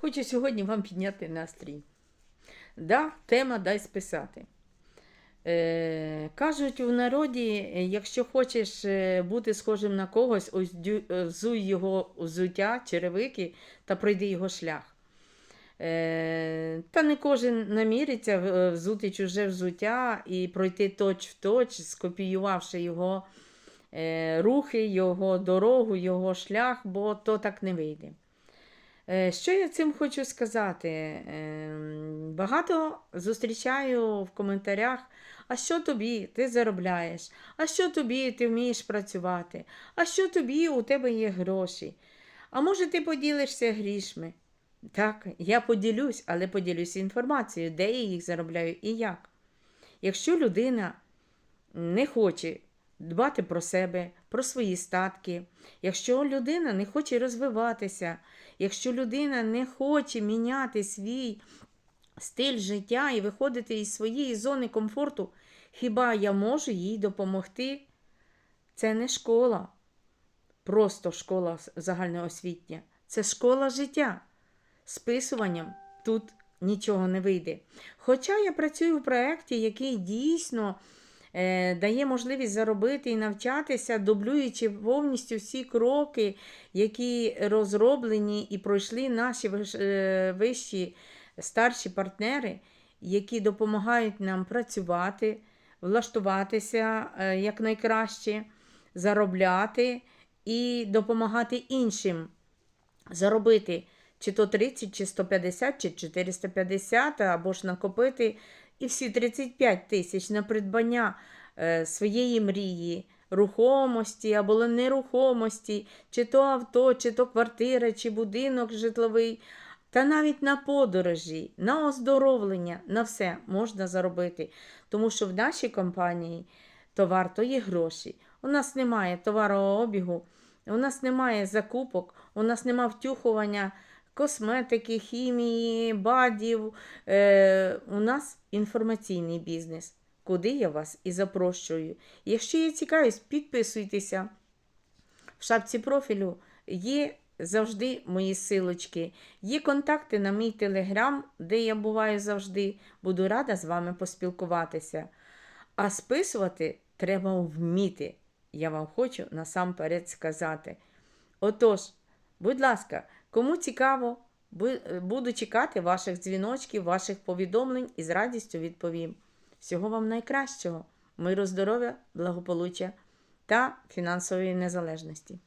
Хочу сьогодні вам підняти настрій. Да, тема дай списати. Е, кажуть у народі, якщо хочеш е, бути схожим на когось, е, його взуття, черевики та пройди його шлях. Е, та не кожен наміриться е, взути чуже взуття і пройти точ в точ, скопіювавши його е, рухи, його дорогу, його шлях, бо то так не вийде. Е, Що я цим хочу сказати? Ем, Багато зустрічаю в коментарях, а що тобі ти заробляєш, а що тобі ти вмієш працювати, а що тобі у тебе є гроші. А може ти поділишся грішми? Так, я поділюсь, але поділюсь інформацією, де я їх заробляю і як. Якщо людина не хоче дбати про себе, про свої статки, якщо людина не хоче розвиватися, якщо людина не хоче міняти свій стиль життя і виходити із своєї зони комфорту, хіба я можу їй допомогти? Це не школа, просто школа загальноосвітня, це школа життя. Списуванням тут нічого не вийде. Хоча я працюю в проєкті, який дійсно дає можливість заробити і навчатися, дублюючи повністю всі кроки, які розроблені і пройшли наші е, вищі старші партнери, які допомагають нам працювати, влаштуватися е, якнайкраще, заробляти і допомагати іншим заробити чи то 30, чи 150, чи 450, або ж накопити і всі 35 тисяч на придбання е, своєї мрії, рухомості або нерухомості, чи то авто, чи то квартира, чи будинок житловий. Та навіть на подорожі, на оздоровлення, на все можна заробити. Тому що в нашій компанії товар то є гроші. У нас немає товарообігу, у нас немає закупок, у нас немає втюхування косметики, хімії, бадів. Е, у нас інформаційний бізнес, куди я вас і запрошую. Якщо є цікавість, підписуйтеся. В шапці профілю є завжди мої силочки. Є контакти на мій телеграм, де я буваю завжди. Буду рада з вами поспілкуватися. А списувати треба вміти. Я вам хочу насамперед сказати. Отож, будь ласка, кому цікаво, буду чекати ваших дзвіночків, ваших повідомлень і з радістю відповім. Всього вам найкращого, миру, здоров'я, благополуччя та фінансової незалежності.